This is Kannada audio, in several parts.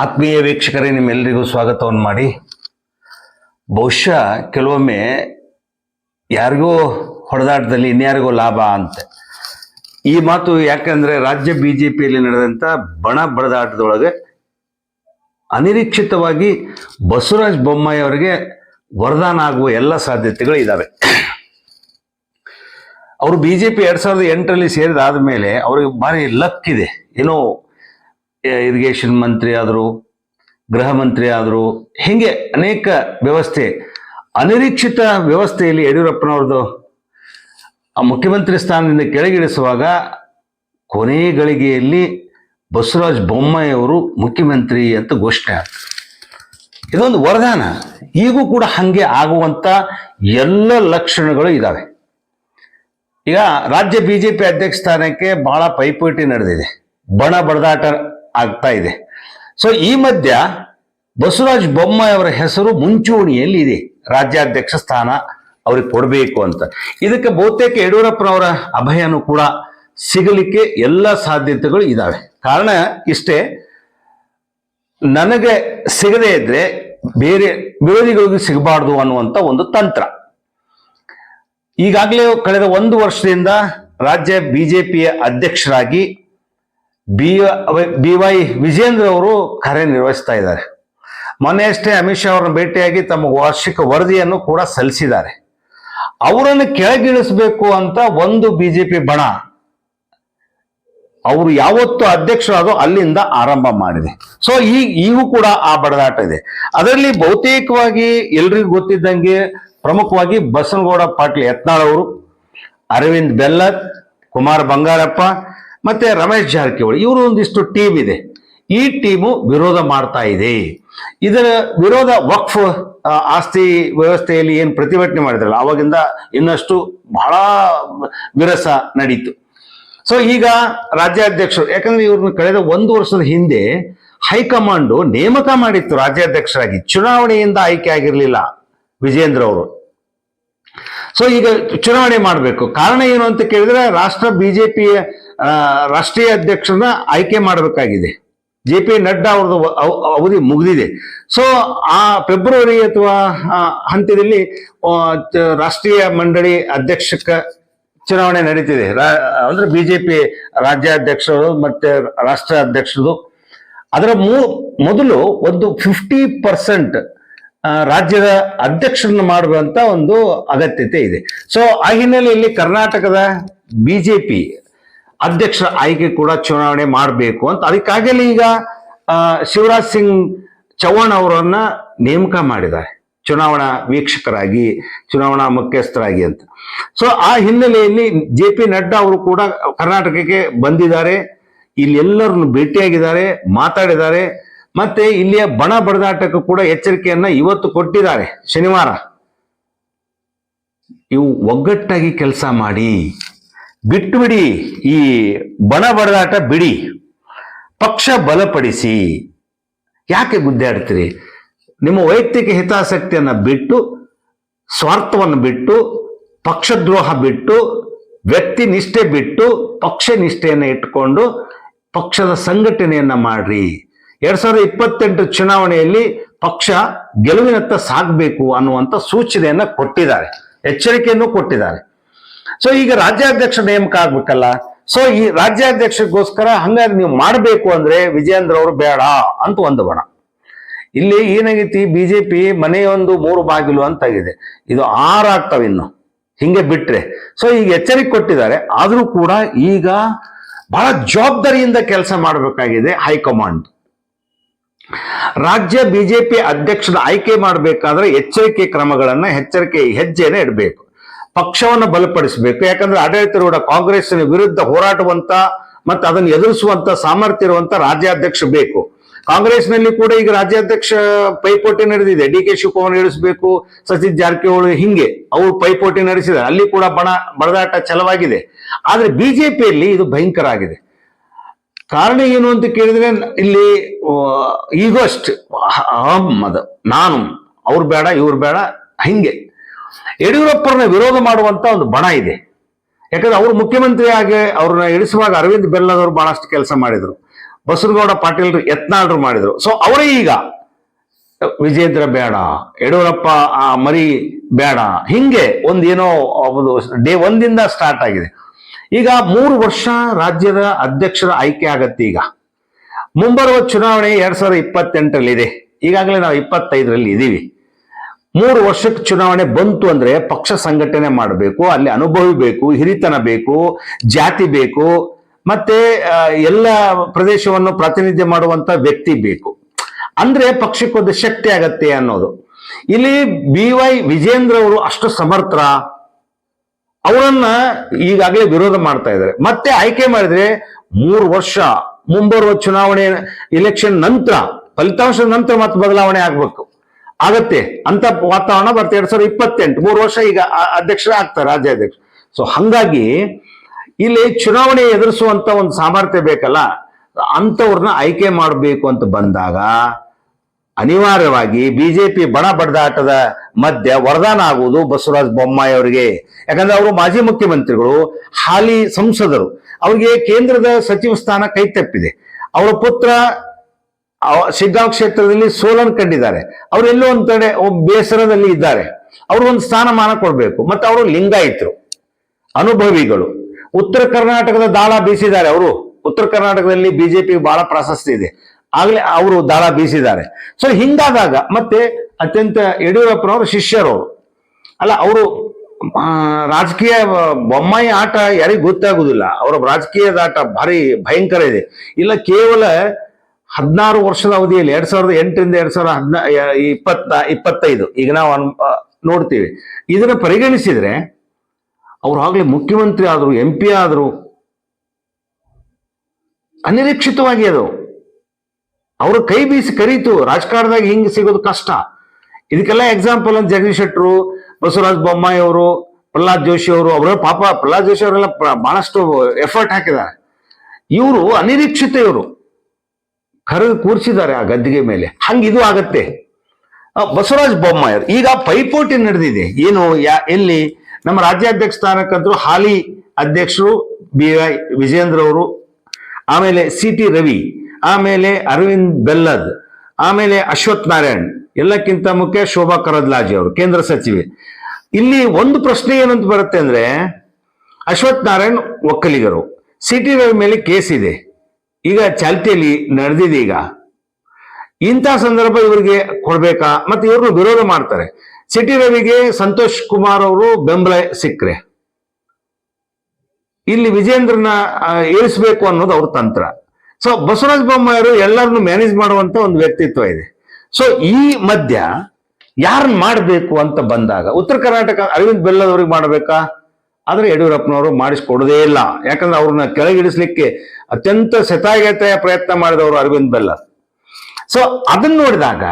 ಆತ್ಮೀಯ ವೀಕ್ಷಕರೇ ನಿಮ್ಮೆಲ್ಲರಿಗೂ ಸ್ವಾಗತವನ್ನು ಮಾಡಿ. ಬಹುಶಃ ಕೆಲವೊಮ್ಮೆ ಯಾರಿಗೋ ಹೊಡೆದಾಟದಲ್ಲಿ ಇನ್ಯಾರಿಗೋ ಲಾಭ ಅಂತ. ಈ ಮಾತು ಯಾಕಂದರೆ ರಾಜ್ಯ ಬಿ ಜೆ ಪಿಯಲ್ಲಿ ನಡೆದಂಥ ಬಣ ಬಡದಾಟದೊಳಗೆ ಅನಿರೀಕ್ಷಿತವಾಗಿ ಬಸವರಾಜ ಬೊಮ್ಮಾಯಿ ಅವರಿಗೆ ವರದಾನ ಆಗುವ ಎಲ್ಲ ಸಾಧ್ಯತೆಗಳು ಇದ್ದಾವೆ ಅವರು ಬಿ ಜೆ ಪಿ ಎರಡು ಸಾವಿರದ ಎಂಟರಲ್ಲಿ ಸೇರಿದಾದ ಮೇಲೆ ಅವ್ರಿಗೆ ಭಾರಿ ಲಕ್ ಇದೆ. ಏನೋ ಇರಿಗೇಷನ್ ಮಂತ್ರಿ ಆದರು, ಗೃಹ ಮಂತ್ರಿ ಆದರು, ಹೀಗೆ ಅನೇಕ ವ್ಯವಸ್ಥೆ. ಅನಿರೀಕ್ಷಿತ ವ್ಯವಸ್ಥೆಯಲ್ಲಿ ಯಡಿಯೂರಪ್ಪನವ್ರದ್ದು ಆ ಮುಖ್ಯಮಂತ್ರಿ ಸ್ಥಾನದಿಂದ ಕೆಳಗಿಳಿಸುವಾಗ ಕೊನೆ ಗಳಿಗೆಯಲ್ಲಿ ಬಸವರಾಜ ಬೊಮ್ಮಾಯಿಯವರು ಮುಖ್ಯಮಂತ್ರಿ ಅಂತ ಘೋಷಣೆ ಆಯ್ತು ಇದೊಂದು ವರದಾನ. ಈಗೂ ಕೂಡ ಹಾಗೆ ಆಗುವಂತ ಎಲ್ಲ ಲಕ್ಷಣಗಳು ಇದ್ದಾವೆ ಈಗ ರಾಜ್ಯ ಬಿಜೆಪಿ ಅಧ್ಯಕ್ಷ ಸ್ಥಾನಕ್ಕೆ ಬಹಳ ಪೈಪೋಟಿ ನಡೆದಿದೆ. ಬಣ ಬಡದಾಟ ಆಗ್ತಾ ಇದೆ. ಸೊ ಈ ಮಧ್ಯ ಬಸವರಾಜ ಬೊಮ್ಮಾಯಿಯವರ ಹೆಸರು ಮುಂಚೂಣಿಯಲ್ಲಿ ಇದೆ. ರಾಜ್ಯಾಧ್ಯಕ್ಷ ಸ್ಥಾನ ಅವ್ರಿಗೆ ಕೊಡಬೇಕು ಅಂತ. ಇದಕ್ಕೆ ಬಹುತೇಕ ಯಡಿಯೂರಪ್ಪನವರ ಅಭಯನೂ ಕೂಡ ಸಿಗಲಿಕ್ಕೆ ಎಲ್ಲ ಸಾಧ್ಯತೆಗಳು ಇದ್ದಾವೆ ಕಾರಣ ಇಷ್ಟೇ, ನನಗೆ ಸಿಗದೇ ಇದ್ರೆ ಬೇರೆ ವಿರೋಧಿಗಳಿಗೆ ಸಿಗಬಾರ್ದು ಅನ್ನುವಂಥ ಒಂದು ತಂತ್ರ. ಈಗಾಗಲೇ ಕಳೆದ ಒಂದು ವರ್ಷದಿಂದ ರಾಜ್ಯ ಬಿಜೆಪಿಯ ಅಧ್ಯಕ್ಷರಾಗಿ ಬಿ ಬಿ ವೈ ವಿಜೇಂದ್ರ ಅವರು ಕಾರ್ಯನಿರ್ವಹಿಸ್ತಾ ಇದ್ದಾರೆ. ಮೊನ್ನೆಯಷ್ಟೇ ಅಮಿತ್ ಶಾ ಅವರನ್ನು ಭೇಟಿಯಾಗಿ ತಮ್ಮ ವಾರ್ಷಿಕ ವರದಿಯನ್ನು ಕೂಡ ಸಲ್ಲಿಸಿದ್ದಾರೆ. ಅವರನ್ನು ಕೆಳಗಿಳಿಸಬೇಕು ಅಂತ ಒಂದು ಬಿಜೆಪಿ ಬಣ ಅವರು ಯಾವತ್ತು ಅಧ್ಯಕ್ಷರಾದೋ ಅಲ್ಲಿಂದ ಆರಂಭ ಮಾಡಿದೆ. ಸೊ ಈ, ಈಗೂ ಕೂಡ ಆ ಬಡದಾಟ ಇದೆ. ಅದರಲ್ಲಿ ಬಹುತೇಕವಾಗಿ ಎಲ್ರಿಗೂ ಗೊತ್ತಿದ್ದಂಗೆ ಪ್ರಮುಖವಾಗಿ ಬಸನಗೌಡ ಪಾಟೀಲ್ ಯತ್ನಾಳ್ ಅವರು, ಅರವಿಂದ್ ಬೆಲ್ಲತ್, ಕುಮಾರ್ ಬಂಗಾರಪ್ಪ ಮತ್ತೆ ರಮೇಶ್ ಜಾರಕಿಹೊಳಿ, ಇವರು ಒಂದಿಷ್ಟು ಟೀಮ್ ಇದೆ. ಈ ಟೀಮು ವಿರೋಧ ಮಾಡ್ತಾ ಇದೆ. ಇದರ ವಿರೋಧ ವಕ್ಫ್ ಆಸ್ತಿ ವ್ಯವಸ್ಥೆಯಲ್ಲಿ ಏನು ಪ್ರತಿಭಟನೆ ಮಾಡಿದ್ರಲ್ಲ, ಅವಾಗಿಂದ ಇನ್ನಷ್ಟು ಬಹಳ ವಿರಸ ನಡೀತು. ಸೊ ಈಗ ರಾಜ್ಯಾಧ್ಯಕ್ಷರು, ಯಾಕಂದ್ರೆ ಇವ್ರನ್ನ ಕಳೆದ ಒಂದು ವರ್ಷದ ಹಿಂದೆ ಹೈಕಮಾಂಡು ನೇಮಕ ಮಾಡಿತ್ತು ರಾಜ್ಯಾಧ್ಯಕ್ಷರಾಗಿ. ಚುನಾವಣೆಯಿಂದ ಆಯ್ಕೆ ಆಗಿರಲಿಲ್ಲ ವಿಜೇಂದ್ರ ಅವರು. ಸೊ ಈಗ ಚುನಾವಣೆ ಮಾಡಬೇಕು. ಕಾರಣ ಏನು ಅಂತ ಕೇಳಿದ್ರೆ, ರಾಷ್ಟ್ರ ಬಿಜೆಪಿಯ ರಾಷ್ಟ್ರೀಯ ಅಧ್ಯಕ್ಷರನ್ನ ಆಯ್ಕೆ ಮಾಡಬೇಕಾಗಿದೆ. ಜೆ ಪಿ ನಡ್ಡಾ ಅವ್ರದ್ದು ಅವ- ಅವಧಿ ಮುಗಿದಿದೆ. ಸೊ ಆ ಫೆಬ್ರವರಿ ಅಥವಾ ಹಂತದಲ್ಲಿ ರಾಷ್ಟ್ರೀಯ ಮಂಡಳಿ ಅಧ್ಯಕ್ಷಕ ಚುನಾವಣೆ ನಡೀತಿದೆ. ಅಂದ್ರೆ ಬಿಜೆಪಿ ರಾಜ್ಯಾಧ್ಯಕ್ಷರು ಮತ್ತೆ ರಾಷ್ಟ್ರ ಅಧ್ಯಕ್ಷರದು. ಅದರ ಮೊದಲು ಒಂದು ಫಿಫ್ಟಿ ಪರ್ಸೆಂಟ್ ರಾಜ್ಯದ ಅಧ್ಯಕ್ಷರನ್ನು ಮಾಡುವಂತ ಒಂದು ಅಗತ್ಯತೆ ಇದೆ. ಸೊ ಆ ಹಿನ್ನೆಲೆಯಲ್ಲಿ ಕರ್ನಾಟಕದ ಬಿಜೆಪಿ ಅಧ್ಯಕ್ಷರ ಆಯ್ಕೆ ಕೂಡ ಚುನಾವಣೆ ಮಾಡಬೇಕು ಅಂತ. ಅದಕ್ಕಾಗಲೇ ಈಗ ಶಿವರಾಜ್ ಸಿಂಗ್ ಚೌಹಾಣ್ ಅವರನ್ನ ನೇಮಕ ಮಾಡಿದ್ದಾರೆ. ಚುನಾವಣಾ ವೀಕ್ಷಕರಾಗಿ, ಚುನಾವಣಾ ಮುಖ್ಯಸ್ಥರಾಗಿ ಅಂತ. ಸೊ ಆ ಹಿನ್ನೆಲೆಯಲ್ಲಿ ಜೆ ಪಿ ನಡ್ಡಾ ಅವರು ಕೂಡ ಕರ್ನಾಟಕಕ್ಕೆ ಬಂದಿದ್ದಾರೆ. ಇಲ್ಲಿ ಎಲ್ಲರನ್ನು ಭೇಟಿಯಾಗಿದ್ದಾರೆ, ಮಾತಾಡಿದ್ದಾರೆ. ಮತ್ತೆ ಇಲ್ಲಿಯ ಬಣ ಬಡದಾಟಕ್ಕೂ ಕೂಡ ಎಚ್ಚರಿಕೆಯನ್ನ ಇವತ್ತು ಕೊಟ್ಟಿದ್ದಾರೆ. ಶನಿವಾರ. ಇವು ಒಗ್ಗಟ್ಟಾಗಿ ಕೆಲಸ ಮಾಡಿ. ಬಿಟ್ಟು ಬಿಡಿ, ಈ ಬಣ ಬಡದಾಟ ಬಿಡಿ. ಪಕ್ಷ ಬಲಪಡಿಸಿ. ಯಾಕೆ ಗುದ್ದಾಡ್ತೀರಿ ನಿಮ್ಮ ವೈಯಕ್ತಿಕ ಹಿತಾಸಕ್ತಿಯನ್ನು ಬಿಟ್ಟು, ಸ್ವಾರ್ಥವನ್ನು ಬಿಟ್ಟು, ಪಕ್ಷದ್ರೋಹ ಬಿಟ್ಟು, ವ್ಯಕ್ತಿ ನಿಷ್ಠೆ ಬಿಟ್ಟು, ಪಕ್ಷ ನಿಷ್ಠೆಯನ್ನು ಇಟ್ಟುಕೊಂಡು ಪಕ್ಷದ ಸಂಘಟನೆಯನ್ನು ಮಾಡ್ರಿ. ಎರಡ್ ಸಾವಿರದ ಇಪ್ಪತ್ತೆಂಟು ಚುನಾವಣೆಯಲ್ಲಿ ಪಕ್ಷ ಗೆಲುವಿನತ್ತ ಸಾಗಬೇಕು ಅನ್ನುವಂಥ ಸೂಚನೆಯನ್ನು ಕೊಟ್ಟಿದ್ದಾರೆ, ಎಚ್ಚರಿಕೆಯನ್ನು ಕೊಟ್ಟಿದ್ದಾರೆ. ಸೊ ಈಗ ರಾಜ್ಯಾಧ್ಯಕ್ಷ ನೇಮಕ ಆಗ್ಬೇಕಲ್ಲ ಸೊ ಈ ರಾಜ್ಯಾಧ್ಯಕ್ಷಗೋಸ್ಕರ ಹಂಗಾಗಿ ನೀವು ಮಾಡಬೇಕು ಅಂದ್ರೆ ವಿಜಯೇಂದ್ರ ಅವರು ಬೇಡ ಅಂತ ಒಂದು ಬಣ. ಇಲ್ಲಿ ಏನಾಗೈತಿ, ಬಿಜೆಪಿ ಮನೆಯೊಂದು ಮೂರು ಬಾಗಿಲು ಅಂತಾಗಿದೆ ಇದು. ಆರಾಗ್ತವೆ ಇನ್ನು. ಹಿಂಗೆ ಬಿಟ್ರೆ. ಸೊ ಈಗ ಎಚ್ಚರಿಕೆ ಕೊಟ್ಟಿದ್ದಾರೆ. ಆದರೂ ಕೂಡ ಈಗ ಬಹಳ ಜವಾಬ್ದಾರಿಯಿಂದ ಕೆಲಸ ಮಾಡಬೇಕಾಗಿದೆ ಹೈಕಮಾಂಡ್. ರಾಜ್ಯ ಬಿಜೆಪಿ ಅಧ್ಯಕ್ಷನ ಆಯ್ಕೆ ಮಾಡಬೇಕಾದ್ರೆ ಎಚ್ಚರಿಕೆ ಕ್ರಮಗಳನ್ನ, ಎಚ್ಚರಿಕೆ ಹೆಜ್ಜೆನೆ ಇಡಬೇಕು. ಪಕ್ಷವನ್ನು ಬಲಪಡಿಸಬೇಕು. ಯಾಕಂದ್ರೆ ಆಡಳಿತಾರೂಢ ಕಾಂಗ್ರೆಸ್ಸಿನ ವಿರುದ್ಧ ಹೋರಾಡುವಂತ ಮತ್ತು ಅದನ್ನು ಎದುರಿಸುವಂತ ಸಾಮರ್ಥ್ಯ ಇರುವಂತ ರಾಜ್ಯಾಧ್ಯಕ್ಷ ಬೇಕು. ಕಾಂಗ್ರೆಸ್ನಲ್ಲಿ ಕೂಡ ಈಗ ರಾಜ್ಯಾಧ್ಯಕ್ಷ ಪೈಪೋಟಿ ನಡೆದಿದೆ. ಡಿ ಕೆ ಶಿವಕುಮಾರ್ ಇಳಿಸಬೇಕು ಸತೀಶ್ ಜಾರಕಿಹೊಳಿ ಹಿಂಗೆ ಅವರು ಪೈಪೋಟಿ ನಡೆಸಿದ್ದಾರೆ. ಅಲ್ಲಿ ಕೂಡ ಬಣ, ಬಡದಾಟ ಛಲವಾಗಿದೆ. ಆದ್ರೆ ಬಿಜೆಪಿಯಲ್ಲಿ ಇದು ಭಯಂಕರ ಆಗಿದೆ. ಕಾರಣ ಏನು ಅಂತ ಕೇಳಿದ್ರೆ ಇಲ್ಲಿ ಈಗೋಸ್ಟ್ ಅಹಂ ನಾನು, ಅವ್ರು ಬೇಡ, ಇವ್ರು ಬೇಡ, ಹಿಂಗೆ. ಯಡಿಯೂರಪ್ಪರನ್ನ ವಿರೋಧ ಮಾಡುವಂತ ಒಂದು ಬಣ ಇದೆ. ಯಾಕಂದ್ರೆ ಅವರು ಮುಖ್ಯಮಂತ್ರಿಯಾಗಿ ಅವ್ರನ್ನ ಇಳಿಸುವಾಗ ಅರವಿಂದ್ ಬೆಲ್ಲದವರು ಬಹಳಷ್ಟು ಕೆಲಸ ಮಾಡಿದ್ರು. ಬಸವನಗೌಡ ಪಾಟೀಲ್ರು ಯತ್ನಾಳ್ರು ಮಾಡಿದ್ರು. ಸೊ ಅವರೇ ಈಗ ವಿಜೇಂದ್ರ ಬೇಡ, ಯಡಿಯೂರಪ್ಪ ಮರಿ ಬೇಡ, ಹಿಂಗೆ ಒಂದೇನೋ ಒಂದು ಡೇ ಒಂದಿಂದ ಸ್ಟಾರ್ಟ್ ಆಗಿದೆ. ಈಗ ಮೂರು ವರ್ಷ ರಾಜ್ಯದ ಅಧ್ಯಕ್ಷರ ಆಯ್ಕೆ ಆಗತ್ತೆ ಈಗ. ಮುಂಬರುವ ಚುನಾವಣೆ ಎರಡ್ ಸಾವಿರದ ಇಪ್ಪತ್ತೆಂಟರಲ್ಲಿ ಇದೆ ಈಗಾಗಲೇ ನಾವು ಇಪ್ಪತ್ತೈದರಲ್ಲಿ ಇದ್ದೀವಿ ಮೂರು ವರ್ಷಕ್ಕೆ ಚುನಾವಣೆ ಬಂತು ಅಂದ್ರೆ ಪಕ್ಷ ಸಂಘಟನೆ ಮಾಡಬೇಕು, ಅಲ್ಲಿ ಅನುಭವಿ ಬೇಕು, ಹಿರಿತನ ಬೇಕು, ಜಾತಿ ಬೇಕು, ಮತ್ತೆ ಎಲ್ಲ ಪ್ರದೇಶವನ್ನು ಪ್ರಾತಿನಿಧ್ಯ ಮಾಡುವಂತ ವ್ಯಕ್ತಿ ಬೇಕು. ಅಂದ್ರೆ ಪಕ್ಷಕ್ಕೊಂದು ಶಕ್ತಿ ಆಗತ್ತೆ ಅನ್ನೋದು. ಇಲ್ಲಿ ಬಿ ವೈ ವಿಜೇಂದ್ರ ಅವರು ಅಷ್ಟು ಸಮರ್ಥ, ಅವರನ್ನ ಈಗಾಗಲೇ ವಿರೋಧ ಮಾಡ್ತಾ ಇದ್ದಾರೆ. ಮತ್ತೆ ಆಯ್ಕೆ ಮಾಡಿದ್ರೆ ಮೂರು ವರ್ಷ ಮುಂಬರುವ ಚುನಾವಣೆ ಎಲೆಕ್ಷನ್ ನಂತರ, ಫಲಿತಾಂಶದ ನಂತರ ಮತ್ತೆ ಬದಲಾವಣೆ ಆಗ್ಬೇಕು. ಆಗತ್ತೆ. ಅಂತ ವಾತಾವರಣ ಬರ್ತೆ ಎರಡ್ ಸಾವಿರದ ಇಪ್ಪತ್ತೆಂಟು, ಮೂರು ವರ್ಷ ಈಗ ಅಧ್ಯಕ್ಷರಾಗ್ತಾರೆ ರಾಜ್ಯಾಧ್ಯಕ್ಷ ಸೊ ಹಂಗಾಗಿ ಇಲ್ಲಿ ಚುನಾವಣೆ ಎದುರಿಸುವಂತ ಒಂದು ಸಾಮರ್ಥ್ಯ ಬೇಕಲ್ಲ. ಅಂಥವ್ರನ್ನ ಆಯ್ಕೆ ಮಾಡಬೇಕು ಅಂತ ಬಂದಾಗ ಅನಿವಾರ್ಯವಾಗಿ ಬಿಜೆಪಿ ಬಣ ಬಡದಾಟದ ಮಧ್ಯ ವರದಾನ ಆಗುವುದು ಬಸವರಾಜ ಬೊಮ್ಮಾಯಿ ಅವರಿಗೆ. ಯಾಕಂದ್ರೆ ಅವರು ಮಾಜಿ ಮುಖ್ಯಮಂತ್ರಿಗಳು, ಹಾಲಿ ಸಂಸದರು. ಅವರಿಗೆ ಕೇಂದ್ರದ ಸಚಿವ ಸ್ಥಾನ ಕೈತಪ್ಪಿದೆ ಅವರ ಪುತ್ರ ಶಿಗ್ಗಾಂವ್ ಕ್ಷೇತ್ರದಲ್ಲಿ ಸೋಲನ್ ಕಂಡಿದ್ದಾರೆ. ಅವರು ಎಲ್ಲೋ ಒಂದ್ ಕಡೆ ಬೇಸರದಲ್ಲಿ ಇದ್ದಾರೆ. ಅವರು ಒಂದು ಸ್ಥಾನಮಾನ ಕೊಡಬೇಕು. ಮತ್ತೆ ಅವರು ಲಿಂಗಾಯಿತರು, ಅನುಭವಿಗಳು. ಉತ್ತರ ಕರ್ನಾಟಕದ ದಾಳ ಬೀಸಿದ್ದಾರೆ ಅವರು. ಉತ್ತರ ಕರ್ನಾಟಕದಲ್ಲಿ ಬಿಜೆಪಿ ಬಹಳ ಪ್ರಾಶಸ್ತ್ಯ ಇದೆ. ಆಗ್ಲೇ ಅವರು ದಾಳ ಬೀಸಿದ್ದಾರೆ. ಸೊ ಹಿಂಗಾದಾಗ ಮತ್ತೆ ಅತ್ಯಂತ ಯಡಿಯೂರಪ್ಪನವರು ಶಿಷ್ಯರು ಅಲ್ಲ, ಅವರು ರಾಜಕೀಯ ಬೊಮ್ಮಾಯಿ ಆಟ ಯಾರಿಗೂ ಗೊತ್ತಾಗುದಿಲ್ಲ. ಅವರ ರಾಜಕೀಯದ ಆಟ ಭಾರಿ ಭಯಂಕರ ಇದೆ. ಇಲ್ಲ, ಕೇವಲ ಹದಿನಾರು ವರ್ಷದ ಅವಧಿಯಲ್ಲಿ, ಎರಡ್ ಸಾವಿರದ ಎಂಟರಿಂದ ಎರಡ್ ಸಾವಿರದ ಹದಿನ ಇಪ್ಪತ್ತ, ಇಪ್ಪತ್ತೈದು, ಈಗ ನಾವು ಅನ್- ನೋಡ್ತೀವಿ. ಇದನ್ನ ಪರಿಗಣಿಸಿದ್ರೆ, ಅವ್ರು ಆಗ್ಲಿ ಮುಖ್ಯಮಂತ್ರಿ ಆದರು ಎಂ ಪಿ ಆದರು, ಅನಿರೀಕ್ಷಿತವಾಗಿ ಅದು. ಅವರು ಕೈ ಬೀಸಿ ಕರೀತು, ರಾಜಕಾರಣದಾಗ ಹಿಂಗೆ ಸಿಗೋದು ಕಷ್ಟ. ಇದಕ್ಕೆಲ್ಲ ಎಕ್ಸಾಂಪಲ್ ಅಂತ ಜಗದೀಶ್ ಶೆಟ್ಟರು, ಬಸವರಾಜ ಬೊಮ್ಮಾಯಿ ಅವರು, ಪ್ರಹ್ಲಾದ್ ಜೋಶಿ ಅವರು ಅವರ ಪಾಪ ಪ್ರಹ್ಲಾದ್ ಜೋಶಿ ಅವರೆಲ್ಲ ಬಹಳಷ್ಟು ಎಫರ್ಟ್ ಹಾಕಿದ್ದಾರೆ. ಇವರು ಅನಿರೀಕ್ಷಿತ ಇವರು. ಕರೆದು ಕೂರಿಸಿದ್ದಾರೆ ಆ ಗದ್ದಿಗೆ ಮೇಲೆ. ಹಂಗೆ ಇದು ಆಗತ್ತೆ. ಬಸವರಾಜ ಬೊಮ್ಮಾಯರ್ ಈಗ ಪೈಪೋಟಿ ನಡೆದಿದೆ. ಏನು, ಯಾ, ಎಲ್ಲಿ? ನಮ್ಮ ರಾಜ್ಯಾಧ್ಯಕ್ಷ ಸ್ಥಾನಕ್ಕಂತೂ ಹಾಲಿ ಅಧ್ಯಕ್ಷರು ಬಿ ವೈ ವಿಜೇಂದ್ರ ಅವರು, ಆಮೇಲೆ ಸಿ ಟಿ ರವಿ, ಆಮೇಲೆ ಅರವಿಂದ್ ಬೆಲ್ಲದ್, ಆಮೇಲೆ ಅಶ್ವಥ್ ನಾರಾಯಣ್, ಎಲ್ಲಕ್ಕಿಂತ ಮುಖ್ಯ ಶೋಭಾ ಕರದ್ಲಾಜಿ ಅವರು, ಕೇಂದ್ರ ಸಚಿವೆ. ಇಲ್ಲಿ ಒಂದು ಪ್ರಶ್ನೆ ಏನಂತ ಬರುತ್ತೆ ಅಂದ್ರೆ, ಅಶ್ವಥ್ ನಾರಾಯಣ್ ಒಕ್ಕಲಿಗರು, ಸಿ ಟಿ ರವಿ ಮೇಲೆ ಕೇಸ್ ಇದೆ. ಈಗ ಚಾಲ್ತಿಯಲ್ಲಿ ನಡೆದಿದೆ ಈಗ. ಇಂಥ ಸಂದರ್ಭ ಇವರಿಗೆ ಕೊಡ್ಬೇಕಾ? ಮತ್ತೆ ಇವರು ವಿರೋಧ ಮಾಡ್ತಾರೆ. ಸಿಟಿ ರವಿಗೆ ಸಂತೋಷ್ ಕುಮಾರ್ ಅವರು ಬೆಂಬಲ ಸಿಕ್ಕರೆ. ಇಲ್ಲಿ ವಿಜೇಂದ್ರನ ಏರಿಸಬೇಕು ಅನ್ನೋದು ಅವ್ರ ತಂತ್ರ. ಸೊ ಬಸವರಾಜ ಬೊಮ್ಮಾಯರು ಎಲ್ಲರನ್ನು ಮ್ಯಾನೇಜ್ ಮಾಡುವಂತ ಒಂದು ವ್ಯಕ್ತಿತ್ವ ಇದೆ. ಸೊ ಈ ಮಧ್ಯ ಯಾರನ್ನ ಮಾಡಬೇಕು ಅಂತ ಬಂದಾಗ, ಉತ್ತರ ಕರ್ನಾಟಕ ಅರವಿಂದ್ ಬೆಲ್ಲದವ್ರಿಗೆ ಮಾಡಬೇಕಾ? ಆದ್ರೆ ಯಡಿಯೂರಪ್ಪನವರು ಮಾಡಿಸ್ಕೊಡೋದೇ ಇಲ್ಲ. ಯಾಕಂದ್ರೆ ಅವ್ರನ್ನ ಕೆಳಗಿಡಿಸ್ಲಿಕ್ಕೆ ಅತ್ಯಂತ ಶತಾಯಗತೆಯ ಪ್ರಯತ್ನ ಮಾಡಿದವರು ಅರವಿಂದ್ ಬೆಲ್ಲ. ಸೊ ಅದನ್ನ ನೋಡಿದಾಗ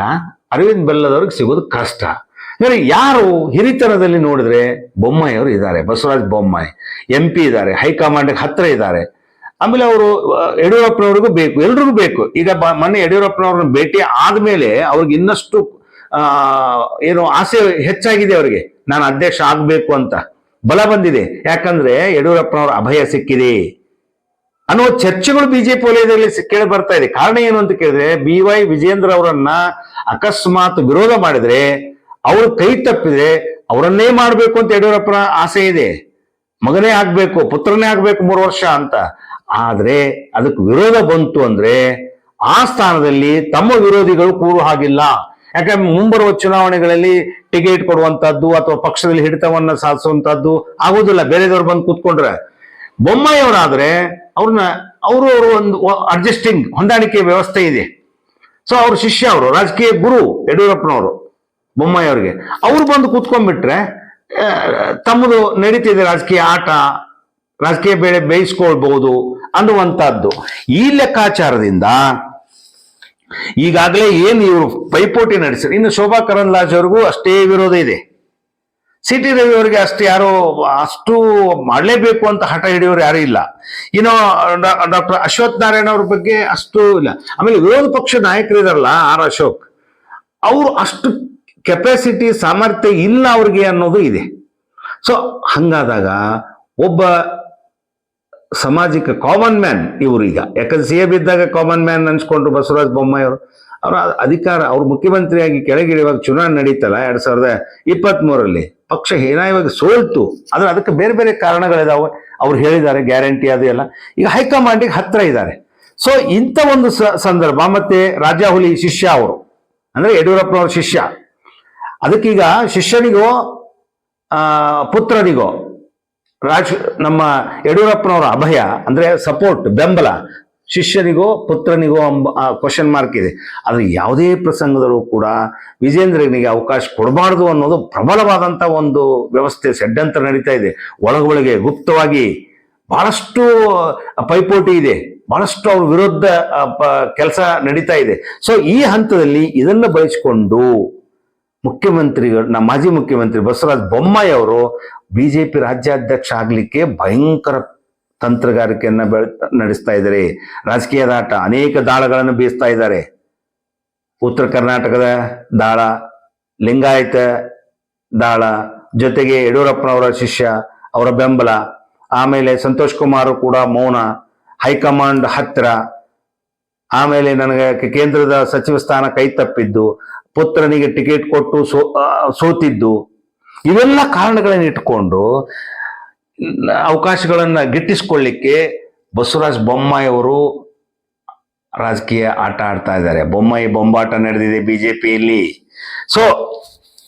ಅರವಿಂದ್ ಬೆಲ್ಲದವ್ರಿಗೆ ಸಿಗೋದು ಕಷ್ಟ. ಅಂದ್ರೆ ಯಾರು ಹಿರಿತನದಲ್ಲಿ ನೋಡಿದ್ರೆ ಬೊಮ್ಮಾಯಿ ಅವರು ಇದ್ದಾರೆ, ಬಸವರಾಜ್ ಬೊಮ್ಮಾಯಿ, ಎಂ ಪಿ ಇದ್ದಾರೆ ಹೈಕಮಾಂಡ್ ಹತ್ರ ಇದ್ದಾರೆ. ಆಮೇಲೆ ಅವರು ಯಡಿಯೂರಪ್ಪನವ್ರಿಗೂ ಬೇಕು, ಎಲ್ರಿಗೂ ಬೇಕು. ಈಗ ಬ- ಮೊನ್ನೆ ಯಡಿಯೂರಪ್ಪನವ್ರನ್ನ ಭೇಟಿ ಆದಮೇಲೆ ಅವ್ರಿಗೆ ಇನ್ನಷ್ಟು ಏನು ಆಸೆ ಹೆಚ್ಚಾಗಿದೆ ಅವರಿಗೆ. ನಾನು ಅಧ್ಯಕ್ಷ ಆಗಬೇಕು ಅಂತ. ಬಲ ಬಂದಿದೆ. ಯಾಕಂದ್ರೆ ಯಡಿಯೂರಪ್ಪನವ್ರ ಅಭಯ ಸಿಕ್ಕಿದೆ. ಅನ್ನುವ ಚರ್ಚೆಗಳು ಬಿಜೆಪಿ ವಲಯದಲ್ಲಿ ಕೇಳಿ ಬರ್ತಾ ಇದೆ. ಕಾರಣ ಏನು ಅಂತ ಕೇಳಿದ್ರೆ, ಬಿ ವೈ ವಿಜೇಂದ್ರ ಅವರನ್ನ ಅಕಸ್ಮಾತ್ ವಿರೋಧ ಮಾಡಿದ್ರೆ, ಅವರು ಕೈ ತಪ್ಪಿದ್ರೆ ಅವರನ್ನೇ ಮಾಡಬೇಕು ಅಂತ ಯಡಿಯೂರಪ್ಪನ ಆಸೆ ಇದೆ. ಮಗನೇ ಆಗ್ಬೇಕು, ಪುತ್ರನೇ ಆಗ್ಬೇಕು ಮೂರು ವರ್ಷ ಅಂತ. ಆದ್ರೆ ಅದಕ್ಕೆ ವಿರೋಧ ಬಂತು ಅಂದ್ರೆ ಆ ಸ್ಥಾನದಲ್ಲಿ ತಮ್ಮ ವಿರೋಧಿಗಳು ಕೂರು ಹಾಗಿಲ್ಲ. ಯಾಕಂದ್ರೆ ಮುಂಬರುವ ಚುನಾವಣೆಗಳಲ್ಲಿ ಟಿಕೆಟ್ ಕೊಡುವಂತದ್ದು ಅಥವಾ ಪಕ್ಷದಲ್ಲಿ ಹಿಡಿತವನ್ನ ಸಾಧಿಸುವಂತದ್ದು ಆಗೋದಿಲ್ಲ. ಬೇರೆದವ್ರು ಬಂದು ಕೂತ್ಕೊಂಡ್ರೆ. ಬೊಮ್ಮಾಯಿಯವರಾದ್ರೆ ಅವ್ರನ್ನ, ಅವರು ಅವರು ಒಂದು ಅಡ್ಜಸ್ಟಿಂಗ್ ಹೊಂದಾಣಿಕೆ ವ್ಯವಸ್ಥೆ ಇದೆ. ಸೊ ಅವ್ರ ಶಿಷ್ಯ ಅವರು, ರಾಜಕೀಯ ಗುರು ಯಡಿಯೂರಪ್ಪನವರು ಬೊಮ್ಮಾಯಿ ಅವರಿಗೆ ಅವ್ರು ಬಂದು ಕೂತ್ಕೊಂಡ್ಬಿಟ್ರೆ ತಮ್ಮದು ನಡೀತಿದೆ ರಾಜಕೀಯ ಆಟ, ರಾಜಕೀಯ ಬೇಳೆ ಬೇಯಿಸ್ಕೊಳ್ಬಹುದು ಅನ್ನುವಂಥದ್ದು ಈ ಲೆಕ್ಕಾಚಾರದಿಂದ ಈಗಾಗಲೇ ಏನು ಇವರು ಪೈಪೋಟಿ ನಡೆಸಿದ್ರು. ಇನ್ನು ಶೋಭಾ ಕರಂದ್ಲಾಜೆ ಅವ್ರಿಗೂ ಅಷ್ಟೇ ವಿರೋಧ ಇದೆ. ಸಿ ಟಿ ರವಿ ಅವರಿಗೆ ಅಷ್ಟು ಯಾರು, ಅಷ್ಟು ಮಾಡಲೇಬೇಕು ಅಂತ ಹಠ ಹಿಡಿಯೋರು ಯಾರು ಇಲ್ಲ. ಇನ್ನು ಡಾಕ್ಟರ್ ಅಶ್ವಥ್ ನಾರಾಯಣ ಅವ್ರ ಬಗ್ಗೆ ಅಷ್ಟು ಇಲ್ಲ. ಆಮೇಲೆ ವಿರೋಧ ಪಕ್ಷ ನಾಯಕರಿದಾರಲ್ಲ ಆರ್ ಅಶೋಕ್, ಅವರು ಅಷ್ಟು ಕೆಪಾಸಿಟಿ ಸಾಮರ್ಥ್ಯ ಇಲ್ಲ ಅವ್ರಿಗೆ ಅನ್ನೋದು ಇದೆ. ಸೊ ಹಂಗಾದಾಗ ಒಬ್ಬ ಸಾಮಾಜಿಕ ಕಾಮನ್ ಮ್ಯಾನ್ ಇವರು ಈಗ. ಯಾಕಂದ್ರೆ ಸಿ ಎಂ ಇದ್ದಾಗ ಕಾಮನ್ ಮ್ಯಾನ್ ಅನ್ಸ್ಕೊಂಡ್ರು ಬಸವರಾಜ ಬೊಮ್ಮಾಯಿ ಅವರು. ಅವರ ಅಧಿಕಾರ, ಅವ್ರು ಮುಖ್ಯಮಂತ್ರಿಯಾಗಿ ಕೆಳಗಿಳಿಯುವಾಗ ಚುನಾವಣೆ ನಡೀತಲ್ಲ ಎರಡ್ ಸಾವಿರದ ಇಪ್ಪತ್ತ್ ಮೂರಲ್ಲಿ ಪಕ್ಷ ಹೀನಾಯವಾಗಿ ಸೋಲ್ತು. ಆದ್ರೆ ಅದಕ್ಕೆ ಬೇರೆ ಬೇರೆ ಕಾರಣಗಳಿದಾವೆ. ಅವ್ರು ಹೇಳಿದ್ದಾರೆ ಗ್ಯಾರಂಟಿ ಅದು ಎಲ್ಲ. ಈಗ ಹೈಕಮಾಂಡಿಗೆ ಹತ್ರ ಇದ್ದಾರೆ. ಸೊ ಇಂಥ ಒಂದು ಸಂದರ್ಭ, ಮತ್ತೆ ರಾಜಾಹುಲಿ ಶಿಷ್ಯ ಅವರು. ಅಂದ್ರೆ ಯಡಿಯೂರಪ್ಪನವ್ರ ಶಿಷ್ಯ. ಅದಕ್ಕೀಗ ಶಿಷ್ಯನಿಗೋ ಪುತ್ರನಿಗೋ ರಾಜ್, ನಮ್ಮ ಯಡಿಯೂರಪ್ಪನವರ ಅಭಯ ಅಂದ್ರೆ ಸಪೋರ್ಟ್ ಬೆಂಬಲ. ಶಿಷ್ಯನಿಗೋ, ಪುತ್ರನಿಗೋ ಅಂಬ ಕ್ವಶನ್ ಮಾರ್ಕ್ ಇದೆ. ಆದರೆ ಯಾವುದೇ ಪ್ರಸಂಗದಲ್ಲೂ ಕೂಡ ವಿಜೇಂದ್ರನಿಗೆ ಅವಕಾಶ ಕೊಡಬಾರ್ದು ಅನ್ನೋದು ಪ್ರಬಲವಾದಂಥ ಒಂದು ವ್ಯವಸ್ಥೆ ಷಡ್ಯಂತ್ರ ನಡೀತಾ ಇದೆ. ಒಳಗೊಳಗೆ ಗುಪ್ತವಾಗಿ ಬಹಳಷ್ಟು ಪೈಪೋಟಿ ಇದೆ. ಬಹಳಷ್ಟು ಅವ್ರ ವಿರುದ್ಧ ಕೆಲಸ ನಡೀತಾ ಇದೆ. ಸೊ ಈ ಹಂತದಲ್ಲಿ ಇದನ್ನು ಬಳಸಿಕೊಂಡು ಮುಖ್ಯಮಂತ್ರಿಗಳು, ನಮ್ಮ ಮಾಜಿ ಮುಖ್ಯಮಂತ್ರಿ ಬಸವರಾಜ್ ಬೊಮ್ಮಾಯಿ ಅವರು ಬಿಜೆಪಿ ರಾಜ್ಯಾಧ್ಯಕ್ಷ ಆಗಲಿಕ್ಕೆ ಭಯಂಕರ ತಂತ್ರಗಾರಿಕೆಯನ್ನ ಬೆಳ, ನಡೆಸ್ತಾ ಇದ್ದಾರೆ. ರಾಜಕೀಯ ದಾಟ ಅನೇಕ ದಾಳಗಳನ್ನು ಬೀಸ್ತಾ ಇದ್ದಾರೆ. ಉತ್ತರ ಕರ್ನಾಟಕದ ದಾಳ, ಲಿಂಗಾಯತ ದಾಳ, ಜೊತೆಗೆ ಯಡಿಯೂರಪ್ಪನವರ ಶಿಷ್ಯ, ಅವರ ಬೆಂಬಲ, ಆಮೇಲೆ ಸಂತೋಷ್ ಕುಮಾರ್ ಕೂಡ ಮೌನ, ಹೈಕಮಾಂಡ್ ಹತ್ತಿರ, ಆಮೇಲೆ ನನಗೆ ಕೇಂದ್ರದ ಸಚಿವ ಸ್ಥಾನ ಕೈ ತಪ್ಪಿದ್ದು, ಪುತ್ರನಿಗೆ ಟಿಕೆಟ್ ಕೊಟ್ಟು ಸೋ ಸೋತಿದ್ದು ಇವೆಲ್ಲ ಕಾರಣಗಳನ್ನು ಇಟ್ಕೊಂಡು ಅವಕಾಶಗಳನ್ನು ಗಿಟ್ಟಿಸ್ಕೊಳ್ಳಿಕ್ಕೆ ಬಸವರಾಜ ಬೊಮ್ಮಾಯಿ ಅವರು ರಾಜಕೀಯ ಆಟ ಆಡ್ತಾ ಇದ್ದಾರೆ. ಬೊಮ್ಮಾಯಿ ಬೊಂಬಾಟ ನಡೆದಿದೆ ಬಿಜೆಪಿಯಲ್ಲಿ. ಸೊ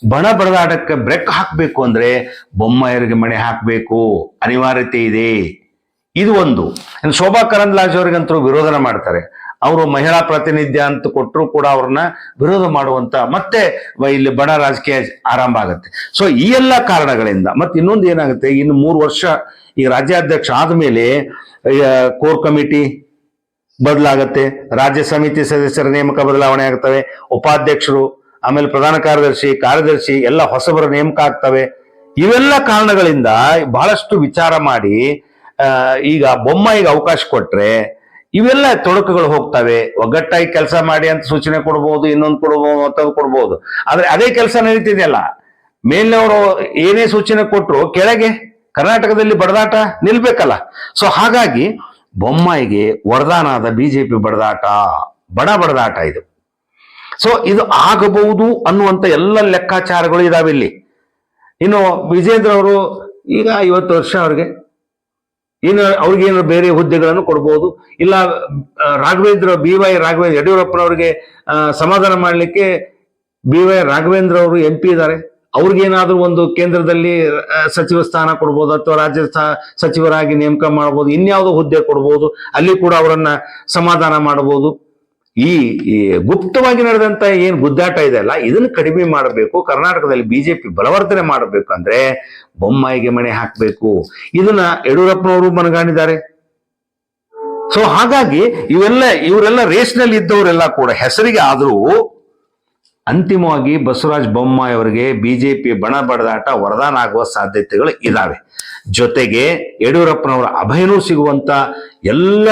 ಬಣ ಬಡದಾಟಕ್ಕೆ ಬ್ರೇಕ್ ಹಾಕಬೇಕು ಅಂದ್ರೆ ಬೊಮ್ಮಾಯರಿಗೆ ಮಣೆ ಹಾಕಬೇಕು. ಅನಿವಾರ್ಯತೆ ಇದೆ. ಇದು ಒಂದು. ಶೋಭಾ ಕರಂದ್ಲಾಜ್ ಅವರಿಗಂತೂ ವಿರೋಧನ ಮಾಡ್ತಾರೆ. ಅವರು ಮಹಿಳಾ ಪ್ರಾತಿನಿಧ್ಯ ಅಂತ ಕೊಟ್ಟರು ಕೂಡ ಅವ್ರನ್ನ ವಿರೋಧ ಮಾಡುವಂತ ಮತ್ತೆ ಇಲ್ಲಿ ಬಡ ರಾಜಕೀಯ ಆರಂಭ ಆಗುತ್ತೆ. ಸೊ ಈ ಎಲ್ಲ ಕಾರಣಗಳಿಂದ ಮತ್ತೆ ಇನ್ನೊಂದು ಏನಾಗುತ್ತೆ, ಇನ್ನು ಮೂರು ವರ್ಷ ಈ ರಾಜ್ಯಾಧ್ಯಕ್ಷ ಆದ್ಮೇಲೆ ಕೋರ್ ಕಮಿಟಿ ಬದಲಾಗತ್ತೆ, ರಾಜ್ಯ ಸಮಿತಿ ಸದಸ್ಯರ ನೇಮಕ ಬದಲಾವಣೆ ಆಗ್ತವೆ, ಉಪಾಧ್ಯಕ್ಷರು, ಆಮೇಲೆ ಪ್ರಧಾನ ಕಾರ್ಯದರ್ಶಿ ಕಾರ್ಯದರ್ಶಿ, ಎಲ್ಲ ಹೊಸಬರ ನೇಮಕ ಆಗ್ತವೆ. ಇವೆಲ್ಲ ಕಾರಣಗಳಿಂದ ಬಹಳಷ್ಟು ವಿಚಾರ ಮಾಡಿ ಈಗ ಬೊಮ್ಮಾಯಿಗೆ ಅವಕಾಶ ಕೊಟ್ರೆ ಇವೆಲ್ಲ ತೊಡಕುಗಳು ಹೋಗ್ತವೆ. ಒಗ್ಗಟ್ಟಾಗಿ ಕೆಲಸ ಮಾಡಿ ಅಂತ ಸೂಚನೆ ಕೊಡ್ಬೋದು, ಇನ್ನೊಂದು ಕೊಡ್ಬೋದು, ಮತ್ತೊಂದು ಕೊಡ್ಬೋದು. ಆದ್ರೆ ಅದೇ ಕೆಲಸ ನಡೀತಿದೆಯಲ್ಲ? ಮೇಲಿನವರು ಏನೇ ಸೂಚನೆ ಕೊಟ್ಟರು ಕೆಳಗೆ, ಕರ್ನಾಟಕದಲ್ಲಿ ಬಡದಾಟ ನಿಲ್ಬೇಕಲ್ಲ. ಸೊ ಹಾಗಾಗಿ ಬೊಮ್ಮಾಯಿಗೆ ವರದಾನ ಆದ ಬಿಜೆಪಿ ಬಡದಾಟ, ಬಡ ಬಡದಾಟ ಇದು. ಸೊ ಇದು ಆಗಬಹುದು ಅನ್ನುವಂತ ಎಲ್ಲ ಲೆಕ್ಕಾಚಾರಗಳು ಇದಾವೆ ಇಲ್ಲಿ ಇನ್ನು ವಿಜೇಂದ್ರ ಅವರು ಈಗ ಐವತ್ತು ವರ್ಷ ಅವ್ರಿಗೆ ಇನ್ನು ಅವ್ರಿಗೇನು ಬೇರೆ ಹುದ್ದೆಗಳನ್ನು ಕೊಡ್ಬೋದು. ಇಲ್ಲ ರಾಘವೇಂದ್ರ, ಬಿ ವೈ ರಾಘವೇಂದ್ರ, ಯಡಿಯೂರಪ್ಪನವ್ರಿಗೆ ಸಮಾಧಾನ ಮಾಡಲಿಕ್ಕೆ ಬಿ ವೈ ರಾಘವೇಂದ್ರ ಅವರು ಎಂ ಪಿ ಇದ್ದಾರೆ. ಅವ್ರಿಗೇನಾದ್ರೂ ಒಂದು ಕೇಂದ್ರದಲ್ಲಿ ಸಚಿವ ಸ್ಥಾನ ಕೊಡ್ಬೋದು ಅಥವಾ ರಾಜ್ಯ ಸಚಿವರಾಗಿ ನೇಮಕ ಮಾಡ್ಬೋದು. ಇನ್ಯಾವುದೋ ಹುದ್ದೆ ಕೊಡ್ಬೋದು. ಅಲ್ಲಿ ಕೂಡ ಅವರನ್ನ ಸಮಾಧಾನ ಮಾಡಬಹುದು ಈ ಗುಪ್ತವಾಗಿ ನಡೆದಂತ ಏನ್ ಗುದ್ದಾಟ ಇದೆ ಅಲ್ಲ, ಇದನ್ನು ಕಡಿಮೆ ಮಾಡಬೇಕು. ಕರ್ನಾಟಕದಲ್ಲಿ ಬಿಜೆಪಿ ಬಲವರ್ಧನೆ ಮಾಡಬೇಕು ಅಂದ್ರೆ ಬೊಮ್ಮಾಯಿಗೆ ಮಣೆ ಹಾಕಬೇಕು. ಇದನ್ನ ಯಡಿಯೂರಪ್ಪನವರು ಮನಗಾಣಿದ್ದಾರೆ. ಸೊ ಹಾಗಾಗಿ ಇವೆಲ್ಲ, ಇವರೆಲ್ಲ ರೇಸ್ನಲ್ಲಿ ಇದ್ದವರೆಲ್ಲ ಕೂಡ ಹೆಸರಿಗೆ ಆದರೂ ಅಂತಿಮವಾಗಿ ಬಸವರಾಜ ಬೊಮ್ಮಾಯಿ ಅವರಿಗೆ ಬಿಜೆಪಿ ಬಣ ಬಡದಾಟ ವರದಾನ ಆಗುವ ಸಾಧ್ಯತೆಗಳು ಇದಾವೆ. ಜೊತೆಗೆ ಯಡಿಯೂರಪ್ಪನವರ ಅಭಯನೂ ಸಿಗುವಂತ ಎಲ್ಲ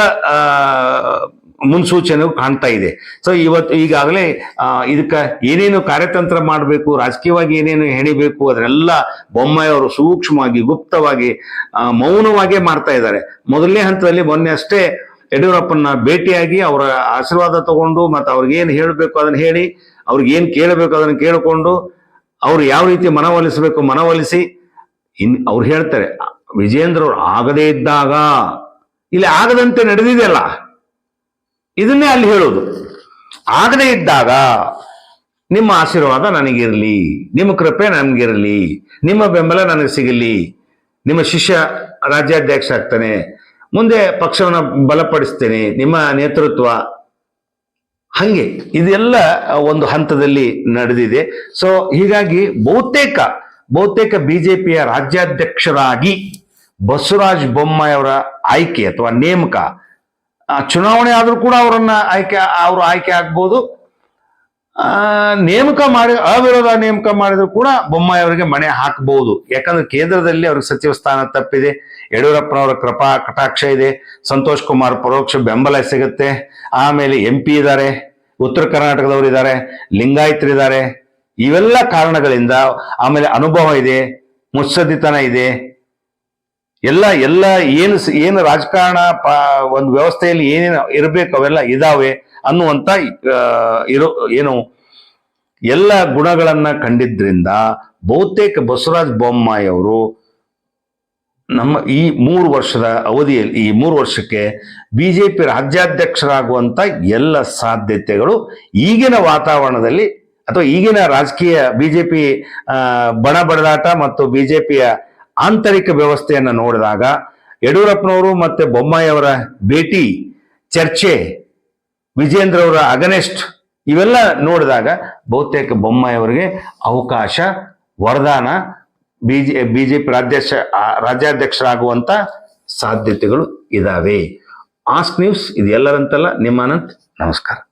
ಆ, ಮುನ್ಸೂಚನೆಗಳು ಕಾಣ್ತಾ ಇದೆ. ಸೊ ಇವತ್ತು ಈಗಾಗಲೇ ಇದಕ್ಕೆ ಏನೇನು ಕಾರ್ಯತಂತ್ರ ಮಾಡಬೇಕು ರಾಜಕೀಯವಾಗಿ ಏನೇನು ಹೆಣಿಬೇಕು ಅದನ್ನೆಲ್ಲ ಬೊಮ್ಮಾಯಿಯವರು ಸೂಕ್ಷ್ಮವಾಗಿ ಗುಪ್ತವಾಗಿ ಮೌನವಾಗೇ ಮಾಡ್ತಾ ಇದ್ದಾರೆ. ಮೊದಲನೇ ಹಂತದಲ್ಲಿ ಮೊನ್ನೆ ಅಷ್ಟೇ ಯಡಿಯೂರಪ್ಪನ ಭೇಟಿಯಾಗಿ ಅವರ ಆಶೀರ್ವಾದ ತಗೊಂಡು ಮತ್ತು ಅವ್ರಿಗೇನು ಹೇಳಬೇಕು ಅದನ್ನ ಹೇಳಿ ಅವ್ರಿಗೆ ಏನು ಕೇಳಬೇಕು ಅದನ್ನ ಕೇಳಿಕೊಂಡು ಅವ್ರು ಯಾವ ರೀತಿ ಮನವೊಲಿಸಬೇಕು ಮನವೊಲಿಸಿ ಇನ್ ಅವ್ರು ಹೇಳ್ತಾರೆ ವಿಜೇಂದ್ರ ಅವ್ರು ಆಗದೇ ಇದ್ದಾಗ ಇಲ್ಲಿ ಆಗದಂತೆ ನಡೆದಿದೆಯಲ್ಲ. ಇದನ್ನೇ ಅಲ್ಲಿ ಹೇಳೋದು ಆಗದೆ ಇದ್ದಾಗ ನಿಮ್ಮ ಆಶೀರ್ವಾದ ನನಗಿರಲಿ, ನಿಮ್ಮ ಕೃಪೆ ನನಗಿರಲಿ ನಿಮ್ಮ ಬೆಂಬಲ ನನಗೆ ಸಿಗಲಿ, ನಿಮ್ಮ ಶಿಷ್ಯ ರಾಜ್ಯಾಧ್ಯಕ್ಷ ಆಗ್ತಾನೆ, ಮುಂದೆ ಪಕ್ಷವನ್ನ ಬಲಪಡಿಸ್ತೇನೆ, ನಿಮ್ಮ ನೇತೃತ್ವ. ಹಂಗೆ ಇದೆಲ್ಲ ಒಂದು ಹಂತದಲ್ಲಿ ನಡೆದಿದೆ. ಸೊ ಹೀಗಾಗಿ ಬಹುತೇಕ ಬಹುತೇಕ ಬಿಜೆಪಿಯ ರಾಜ್ಯಾಧ್ಯಕ್ಷರಾಗಿ ಬಸವರಾಜ ಬೊಮ್ಮಾಯಿ ಅವರ ಆಯ್ಕೆ ಅಥವಾ ನೇಮಕ ಚುನಾವಣೆ ಆದರೂ ಕೂಡ ಅವರನ್ನ ಆಯ್ಕೆ, ಅವರು ಆಯ್ಕೆ ಆಗ್ಬೋದು. ನೇಮಕ ಮಾಡಿ, ಅವಿರೋಧ ನೇಮಕ ಮಾಡಿದ್ರು ಕೂಡ ಬೊಮ್ಮಾಯಿ ಅವರಿಗೆ ಮಣೆ ಹಾಕಬಹುದು ಯಾಕಂದ್ರೆ ಕೇಂದ್ರದಲ್ಲಿ ಅವ್ರಿಗೆ ಸಚಿವ ಸ್ಥಾನ ತಪ್ಪಿದೆ. ಯಡಿಯೂರಪ್ಪನವರ ಕೃಪಾ, ಕಟಾಕ್ಷ ಇದೆ. ಸಂತೋಷ್ ಕುಮಾರ್ ಪರೋಕ್ಷ ಬೆಂಬಲ ಸಿಗುತ್ತೆ. ಆಮೇಲೆ ಎಂ ಪಿ ಇದ್ದಾರೆ, ಉತ್ತರ ಕರ್ನಾಟಕದವರು ಇದ್ದಾರೆ, ಲಿಂಗಾಯತರಿದ್ದಾರೆ. ಇವೆಲ್ಲ ಕಾರಣಗಳಿಂದ ಆಮೇಲೆ ಅನುಭವ ಇದೆ, ಮುತ್ಸದ್ದಿತನ ಇದೆ. ಎಲ್ಲ ಎಲ್ಲ ಏನು ಏನು ರಾಜಕಾರಣ ಒಂದು ವ್ಯವಸ್ಥೆಯಲ್ಲಿ ಏನೇನು ಇರಬೇಕು ಅವೆಲ್ಲ ಇದಾವೆ ಅನ್ನುವಂತ ಇರೋ, ಏನು, ಎಲ್ಲ ಗುಣಗಳನ್ನ ಕಂಡಿದ್ರಿಂದ ಬಹುತೇಕ ಬಸವರಾಜ ಬೊಮ್ಮಾಯಿ ಅವರು ನಮ್ಮ ಈ ಮೂರು ವರ್ಷದ ಅವಧಿಯಲ್ಲಿ, ಈ ಮೂರು ವರ್ಷಕ್ಕೆ ಬಿಜೆಪಿ ರಾಜ್ಯಾಧ್ಯಕ್ಷರಾಗುವಂತ ಎಲ್ಲ ಸಾಧ್ಯತೆಗಳು ಈಗಿನ ವಾತಾವರಣದಲ್ಲಿ ಅಥವಾ ಈಗಿನ ರಾಜಕೀಯ ಬಿಜೆಪಿ ಬಣ ಬಡದಾಟ ಮತ್ತು ಬಿಜೆಪಿಯ ಆಂತರಿಕ ವ್ಯವಸ್ಥೆಯನ್ನು ನೋಡಿದಾಗ ಯಡಿಯೂರಪ್ಪನವರು ಮತ್ತೆ ಬೊಮ್ಮಾಯಿಯವರ ಭೇಟಿ, ಚರ್ಚೆ ವಿಜೇಂದ್ರ ಅವರ ಅಗನೆಸ್ಟ್ ಇವೆಲ್ಲ ನೋಡಿದಾಗ ಬಹುತೇಕ ಬೊಮ್ಮಾಯಿ ಅವರಿಗೆ ಅವಕಾಶ, ವರದಾನ, ಬಿಜೆ, ಬಿಜೆಪಿ ರಾಜ್ಯಾಧ್ಯಕ್ಷ ರಾಜ್ಯಾಧ್ಯಕ್ಷರಾಗುವಂತ ಸಾಧ್ಯತೆಗಳು ಇದಾವೆ. ಆಸ್ಕ್ ನ್ಯೂಸ್ ಇದು ಎಲ್ಲರಂತಲ್ಲ, ನಿಮ್ಮ ಅನಂತ್, ನಮಸ್ಕಾರ.